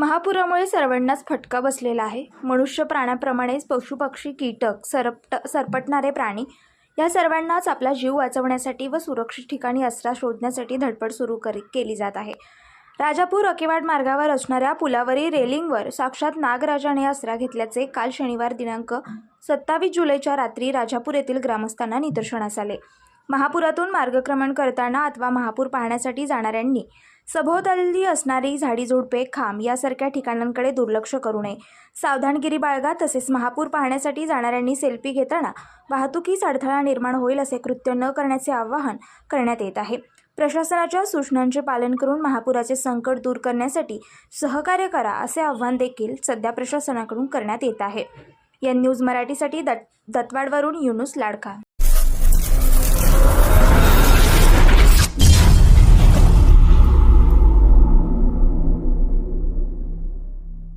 महापुरामुळे सर्वांनाच फटका बसलेला आहे. मनुष्य प्राण्याप्रमाणेच पशुपक्षी कीटक सरपट सरपटणारे प्राणी या सर्वांनाच आपला जीव वाचवण्यासाठी व सुरक्षित ठिकाणी आसरा शोधण्यासाठी धडपड सुरू करी केली जात आहे. राजापूर अकेवाड मार्गावर असणाऱ्या पुलावरील रेलिंगवर साक्षात नागराजाने आसरा घेतल्याचे काल शनिवार दिनांक सत्तावीस जुलैच्या रात्री राजापूर येथील ग्रामस्थांना निदर्शनास आले. महापुरातून मार्गक्रमण करताना अथवा महापूर पाहण्यासाठी जाणाऱ्यांनी सभोवताली असणारी झाडी झुडपे खांब यासारख्या ठिकाणांकडे दुर्लक्ष करू नये. सावधानगिरी बाळगा तसेच महापूर पाहण्यासाठी जाणाऱ्यांनी सेल्फी घेताना वाहतुकीस अडथळा निर्माण होईल असे कृत्य न करण्याचे आवाहन करण्यात येत आहे. प्रशासनाच्या सूचनांचे पालन करून महापुराचे संकट दूर करण्यासाठी सहकार्य करा असे आव्हान देखील सध्या प्रशासनाकडून करण्यात येत आहे. या न्यूज मराठीसाठी दत दत्वाडवरून युनुस लाडका.